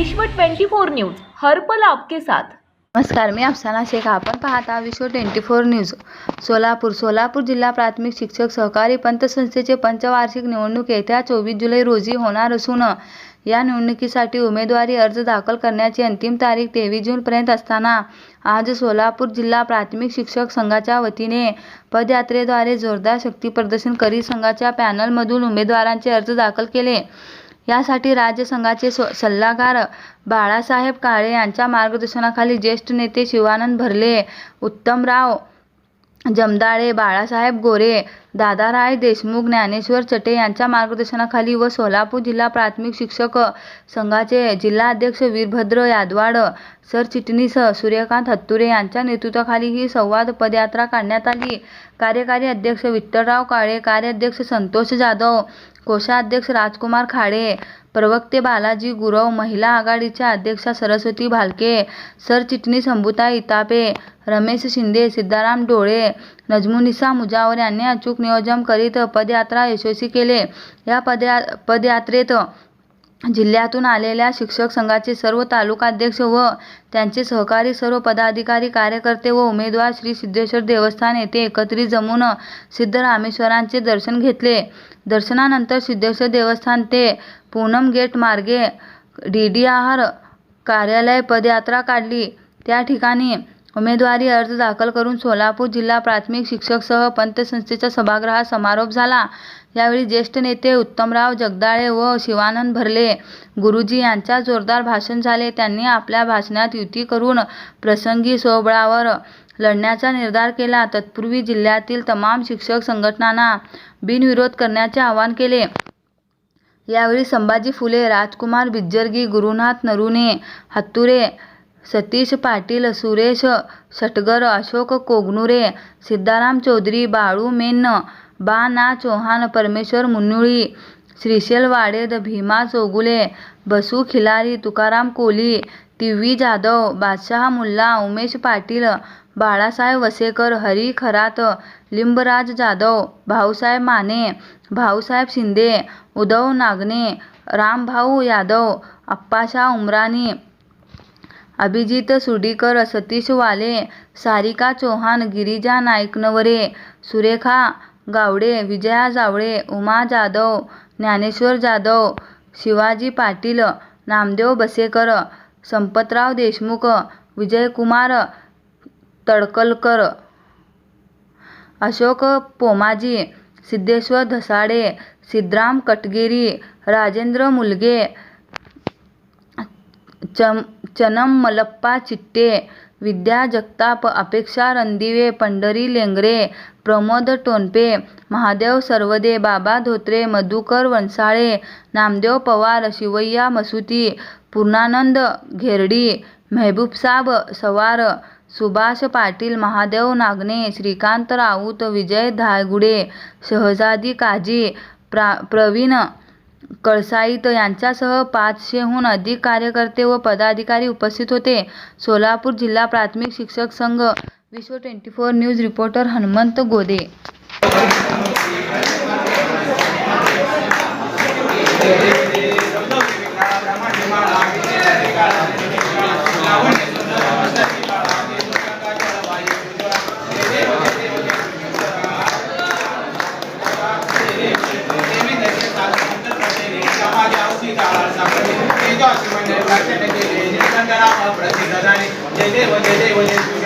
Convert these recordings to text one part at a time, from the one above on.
विश्व 24 न्यूज हरपल आपके साथ. नमस्कार मी अफसाना शेख. आपण पाहता Vishwa twenty four news. Solapur Solapur जिल्हा प्राथमिक शिक्षक सहकारी पतसंस्थेचे पंचवार्षिक निवडणूक येत्या चोवीस जुलै रोजी होणार असून या निवडणुकीसाठी उमेदवारी अर्ज दाखल करण्याची अंतिम तारीख तेवीस जूनपर्यंत असताना आज सोलापूर जिल्हा प्राथमिक शिक्षक संघाच्या वतीने पदयात्रेद्वारे जोरदार शक्तीप्रदर्शन करीत संघाच्या पॅनलमधून उमेदवारांचे अर्ज दाखल केले. यासाठी राज्य संघाचे स सल्लागार बाळासाहेब काळे यांच्या मार्गदर्शनाखाली ज्येष्ठ नेते शिवानंद भरले उत्तमराव जमदाळे बाळासाहेब गोरे दादाराय देशमुख ज्ञानेश्वर चटे यांच्या मार्गदर्शनाखाली व सोलापूर जिल्हा प्राथमिक शिक्षक संघाचे जिल्हाध्यक्ष वीरभद्र यादवाड सरचिटणीस सूर्यकांत हत्तुरे यांच्या नेतृत्वाखाली ही संवाद पदयात्रा काढण्यात आली. कार्यकारी अध्यक्ष विठ्ठलराव काळे कार्याध्यक्ष संतोष जाधव कोषाध्यक्ष राजकुमार खाडे प्रवक्ते बालाजी गुरव महिला आघाडीच्या अध्यक्षा सरस्वती भालके सरचिटणीस अंबुता इतापे रमेश शिंदे सिद्धाराम डोळे नजमुनिसा मुजावर यांनी अचूक नियोजन करीत पदयात्रा यशस्वी केले. या पदया पदयात्रेत जिल्ह्यातून आलेल्या शिक्षक संघाचे सर्व तालुकाध्यक्ष व त्यांचे सहकारी सर्व पदाधिकारी कार्यकर्ते व उमेदवार श्री सिद्धेश्वर देवस्थान येथे एकत्रित जमून सिद्धरामेश्वरांचे दर्शन घेतले. दर्शनानंतर सिद्धेश्वर देवस्थान ते पूनम गेट मार्गे डी डी आर कार्यालय पदयात्रा काढली. त्या ठिकाणी उमेदवारी अर्ज दाखल करून सोलापूर जिल्हा प्राथमिक शिक्षक सह पतसंस्थेच्या सभागृहात समारोप झाला. यावेळी ज्येष्ठ नेते उत्तमराव जगदाळे व शिवानंद भरले. गुरुजी यांच्या जोरदार भाषण झाले. त्यांनी आपल्या भाषणात युती करून प्रसंगी स्वबळावर लढण्याचा निर्धार केला. तत्पूर्वी जिल्ह्यातील तमाम शिक्षक संघटनांना बिनविरोध करण्याचे आवाहन केले. यावेळी संभाजी फुले राजकुमार बिज्जरगी गुरुनाथ नरुने हत्तुरे सतीश पाटील सुरेश सटगर, अशोक कोगनुरे सिद्धाराम चौधरी बाळू मेन बा ना चौहान परमेश्वर मुन्नुळी श्रीशेल वाडेद भीमा चौगुले बसू खिलारी तुकाराम कोली टिव्वी जाधव बादशाह मुल्ला उमेश पाटील बाळासाहेब वसेकर हरी खरात लिंबराज जाधव भाऊसाहेब माने भाऊसाहेब शिंदे उद्धव नागने रामभाऊ यादव अप्पाशा उमराणी अभिजित सुडीकर सतीश वाले सारिका चौहान गिरिजा नाईकनवरे सुरेखा गावडे विजया जावळे उमा जाधव ज्ञानेश्वर जाधव शिवाजी पाटील नामदेव बसेकर संपतराव देशमुख विजयकुमार तडकलकर अशोक पोमाजी सिद्धेश्वर धसाडे सिद्धराम कटगिरी राजेंद्र मुलगे चम चनम मलप्पा चिट्टे विद्या जगताप अपेक्षा रणदिवे पंढरी लेंगरे प्रमोद टोनपे महादेव सरवदे बाबा धोत्रे मधुकर वनसाळे नामदेव पवार शिवय्या मसुती पूर्णानंद घेरडी मेहबूबसाब सवार सुभाष पाटील महादेव नागणे श्रीकांत राऊत विजय धायगुडे शहजादी काजी प्रा प्रवीण कळसाईत यांच्यासह पाचशेहून अधिक कार्यकर्ते व पदाधिकारी उपस्थित होते. सोलापूर जिल्हा प्राथमिक शिक्षक संघ Vishwa twenty four news reporter Hanumant Gode. 没见过年猪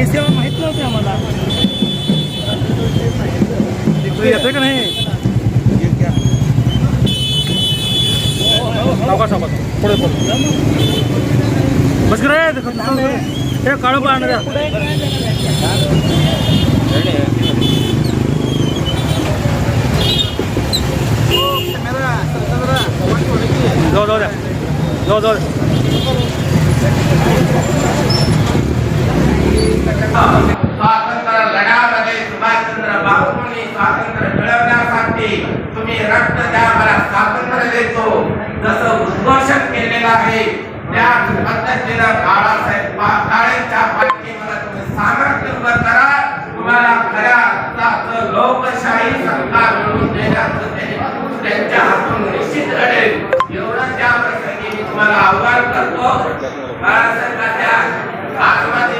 ही सेवा माहीत नव्हती आम्हाला. येतं का नाही? सावकाश सावकाश पुढे पुढे बस रे हे काळं पण जाऊ जाऊ द्या. जाऊ जाऊ द्या. स्वातंत्र्य लढ्यामध्ये सुभाषचंद्र बापूंनी स्वातंत्र्य मिळवण्यासाठी तुम्ही रक्त द्या मला स्वातंत्र्य देतो जसं उद्घोषण केलेलं आहे त्याच पद्धतीनं बाळासाहेब काळेच्या पाठीवर तुम्ही सामर्थ्य उभं करा तुम्हाला खऱ्या अर्थाचं लोकशाही सरकार मिळून देण्याचं त्यांच्या हातून निश्चित घडेल एवढं त्या प्रसंगी मी तुम्हाला आव्हान करतो. बाळासाहेबांच्या आजमाची